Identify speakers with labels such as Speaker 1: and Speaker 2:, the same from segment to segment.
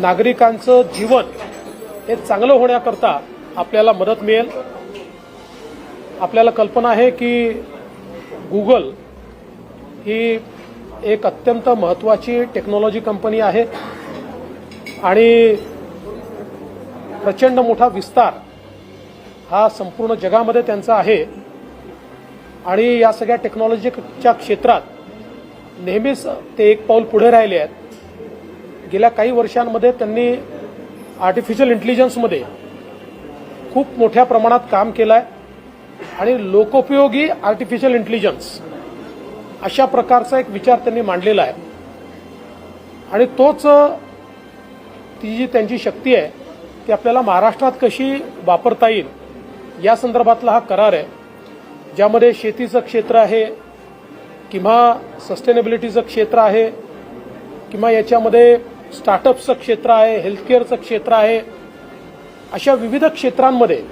Speaker 1: नागरिकांचं जीवन हे चांगलं होण्याकरता आपल्याला मदत मिळेल. आपल्याला कल्पना आहे की गुगल ही एक अत्यंत महत्त्वाची टेक्नॉलॉजी कंपनी आहे आणि प्रचंड मोठा विस्तार हा संपूर्ण जगामध्ये त्यांचा आहे. आणि या सगळ्या टेक्नॉलॉजीच्या क्षेत्रात नेहमीच ते एक पाऊल पुढे राहिले आहेत. गेल्या काही वर्षांमध्ये त्यांनी आर्टिफिशियल इंटेलिजन्समध्ये खूप मोठ्या प्रमाणात काम केलं आहे आणि लोकोपयोगी आर्टिफिशियल इंटेलिजन्स अशा प्रकारचा एक विचार त्यांनी मांडलेला आहे. आणि तोच ती जी त्यांची शक्ती आहे ती आपल्याला महाराष्ट्रात कशी वापरता येईल या संदर्भातला हा करार आहे. ज्यामध्ये शेतीचं क्षेत्र आहे किंवा सस्टेनेबिलिटीचं क्षेत्र आहे किंवा याच्यामध्ये स्टार्टअप्सचं क्षेत्र आहे हेल्थकेअरचं क्षेत्र आहे. अशा विविध क्षेत्रांमध्ये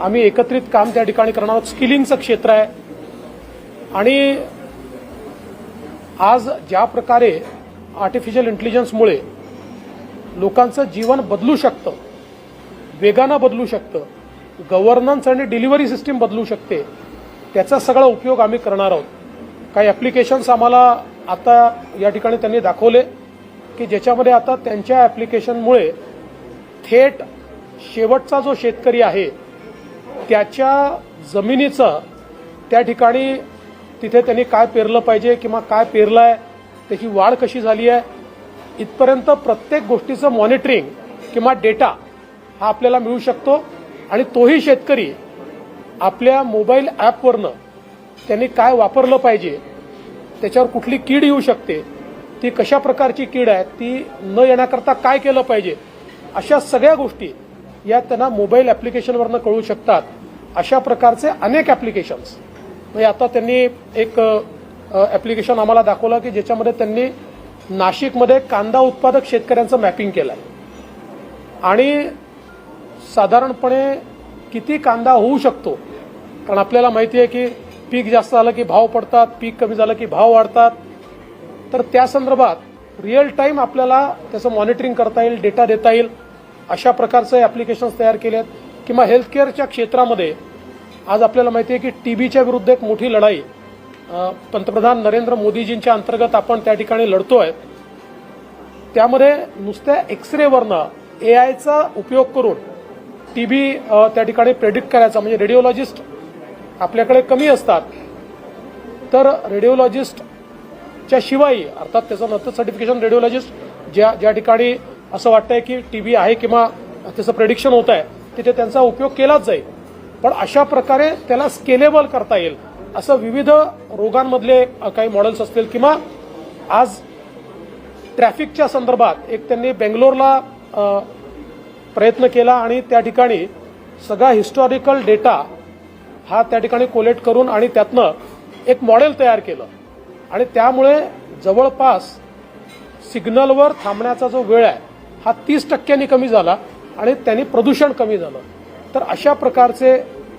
Speaker 1: आम्ही एकत्रित काम त्या ठिकाणी करणार आहोत. स्किलिंगचं क्षेत्र आहे. आणि आज ज्या प्रकारे आर्टिफिशियल इंटेलिजन्समुळे लोकांचं जीवन बदलू शकतं वेगानं बदलू शकतं गव्हर्नन्स आणि डिलिव्हरी सिस्टीम बदलू शकते त्याचा सगळा उपयोग आम्ही करणार आहोत. काही ॲप्लिकेशन्स आम्हाला आता या ठिकाणी त्यांनी दाखवले. की ज्याच्यामध्ये आता त्यांच्या ॲप्लिकेशनमुळे थेट शेवटचा जो शेतकरी आहे त्याच्या जमिनीचं त्या ठिकाणी तिथे त्यांनी काय पेरलं पाहिजे किंवा काय पेरलं आहे त्याची वाढ कशी झाली आहे इथपर्यंत प्रत्येक गोष्टीचं मॉनिटरिंग किंवा डेटा हा आपल्याला मिळू शकतो. आणि तोही शेतकरी आपल्या मोबाईल ॲपवरनं त्यांनी काय वापरलं पाहिजे त्याच्यावर कुठली कीड येऊ शकते ती कशा प्रकारची कीड आहे ती न येण्याकरता काय केलं पाहिजे अशा सगळ्या गोष्टी या त्यांना मोबाईल ॲप्लिकेशनवरनं कळू शकतात. अशा प्रकारचे अनेक ॲप्लिकेशन्स. म्हणजे आता त्यांनी एक ॲप्लिकेशन आम्हाला दाखवलं की ज्याच्यामध्ये त्यांनी नाशिकमध्ये कांदा उत्पादक शेतकऱ्यांचं मॅपिंग केलं आहे आणि साधारणपणे किती कांदा होऊ शकतो? कारण आपल्याला माहिती आहे की पीक जास्त झालं की भाव पडतात पीक कमी झालं की भाव वाढतात. तर त्या संदर्भात रिअल टाईम आपल्याला त्याचं मॉनिटरिंग करता येईल डेटा देता येईल अशा प्रकारचे ॲप्लिकेशन्स तयार केले आहेत किंवा हेल्थकेअरच्या क्षेत्रामध्ये आज आपल्याला माहिती आहे की टीबीच्या विरुद्ध एक मोठी लढाई पंतप्रधान नरेंद्र मोदीजींच्या अंतर्गत आपण त्या ठिकाणी लढतोय. त्यामध्ये नुसत्या एक्सरेवरनं ए आयचा उपयोग करून टीबी त्या ठिकाणी प्रेडिक्ट करायचा. म्हणजे रेडिओलॉजिस्ट आपल्याकडे कमी असतात. तर रेडिओलॉजिस्ट शिवाय अर्थात त्याचं नंतर सर्टिफिकेशन रेडिओलॉजिस्ट ज्या ज्या ठिकाणी असं वाटतंय की टीबी आहे किंवा त्याचं प्रेडिक्शन होत आहे तिथे त्यांचा उपयोग केलाच जाईल. पण अशा प्रकारे त्याला स्केलेबल करता येईल असं विविध रोगांमधले काही मॉडेल्स असतील किंवा आज ट्रॅफिकच्या संदर्भात एक त्यांनी बेंगलोरला प्रयत्न केला आणि त्या ठिकाणी सगळा हिस्टॉरिकल डेटा हा त्या ठिकाणी कोलेक्ट करून आणि त्यातनं एक मॉडेल तयार केलं. आणि त्यामुळे जवळपास सिग्नलवर थांबण्याचा जो वेळ आहे हा तीस टक्क्यांनी कमी झाला आणि त्यांनी प्रदूषण कमी झालं. तर अशा प्रकारचे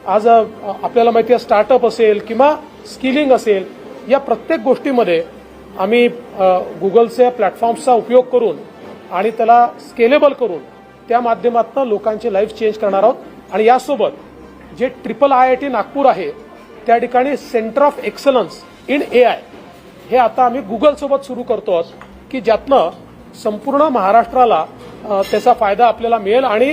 Speaker 1: आज आपल्याला माहिती आहे स्टार्टअप असेल किंवा स्किलिंग असेल या प्रत्येक गोष्टीमध्ये आम्ही गुगलचे प्लॅटफॉर्म्सचा उपयोग करून आणि त्याला स्केलेबल करून त्या माध्यमातून लोकांची लाईफ चेंज करणार आहोत. आणि यासोबत जे triple I I T Nagpur आहे त्या ठिकाणी centre of excellence in A I हे आता आम्ही गुगलसोबत सुरू करतो आहोत की ज्यातनं संपूर्ण महाराष्ट्राला त्याचा फायदा आपल्याला मिळेल आणि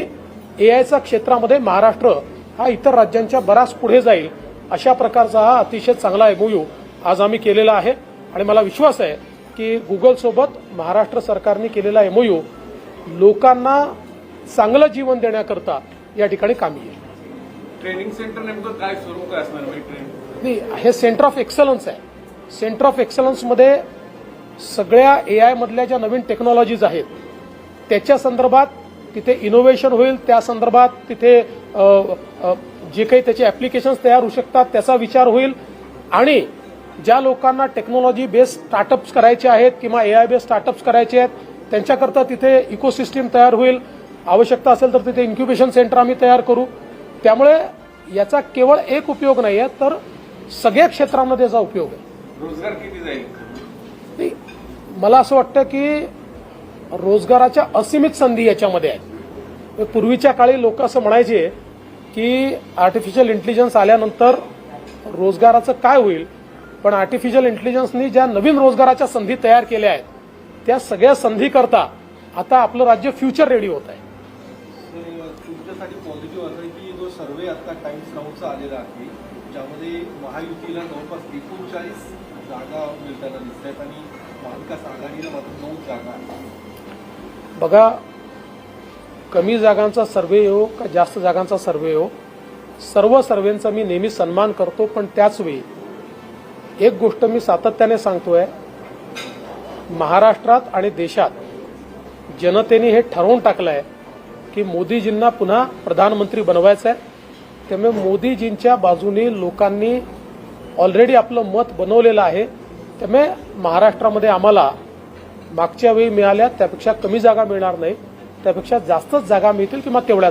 Speaker 1: ए आयच्या क्षेत्रामध्ये महाराष्ट्र हा इतर राज्यांच्या बराच पुढे जाईल अशा प्रकारचा हा अतिशय चांगला एमओयू आज आम्ही केलेला आहे. आणि मला विश्वास आहे की गुगलसोबत महाराष्ट्र सरकारने केलेला एमओयू लोकांना चांगलं जीवन देण्याकरता या ठिकाणी कामी येईल.
Speaker 2: ट्रेनिंग सेंटर नेमकं काय स्वरूप काय असणार? म्हणजे
Speaker 1: नाही हे सेंटर ऑफ एक्सलन्स आहे. सेंटर ऑफ एक्सलन्समध्ये सगळ्या ए आयमधल्या ज्या नवीन टेक्नॉलॉजीज आहेत त्याच्या संदर्भात तिथे इनोव्हेशन होईल त्या संदर्भात तिथे जे काही त्याचे ॲप्लिकेशन्स तयार होऊ शकतात त्याचा विचार होईल. आणि ज्या लोकांना टेक्नॉलॉजी बेस्ड स्टार्टअप्स करायचे आहेत किंवा ए आय बेस्ड स्टार्टअप्स करायचे आहेत त्यांच्याकरता तिथे इकोसिस्टीम तयार होईल. आवश्यकता असेल तर तिथे इन्क्युबेशन सेंटर आम्ही तयार करू. त्यामुळे याचा केवळ एक उपयोग नाही आहे तर सगळ्या क्षेत्रांमध्ये याचा उपयोग आहे.
Speaker 2: रोजगार किती जाईल?
Speaker 1: मला असं वाटतं की रोजगाराच्या असीमित संधी याच्यामध्ये आहेत. पूर्वीच्या काळी लोक असं म्हणायचे की आर्टिफिशियल इंटेलिजन्स आल्यानंतर रोजगाराचं काय होईल? पण आर्टिफिशियल इंटेलिजन्सनी ज्या नवीन रोजगाराच्या संधी तयार केल्या आहेत त्या सगळ्या संधीकरता आता आपलं राज्य फ्युचर रेडी होत आहे.
Speaker 3: तुमच्यासाठी पॉझिटिव्ह असं आहे की जो सर्वे आता टाइम्स नाऊचा आलेला आहे ज्यामध्ये महायुतीला जवळपास एकोणचाळीस जागा मिळताना दिसत आहेत आणि महाविकास आघाडीला मात्र नऊ जागा आहेत.
Speaker 1: बघा कमी जागांचा सर्वे हो का जास्त जागांचा सर्वे हो सर्व सर्वेंचा मी नेहमी सन्मान करतो पण त्याचवेळी एक गोष्ट मी सातत्याने सांगतोय. महाराष्ट्रात आणि देशात जनतेने हे ठरवून टाकलं आहे की मोदीजींना पुन्हा प्रधानमंत्री बनवायचं आहे त्यामुळे मोदीजींच्या बाजूने लोकांनी ऑलरेडी आपलं मत बनवलेलं आहे. त्यामुळे महाराष्ट्रामध्ये आम्हाला मागच्या वेळी मिळाल्या त्यापेक्षा कमी जागा मिळणार नाही. त्यापेक्षा जास्तच जागा मिळतील किंवा तेवढ्या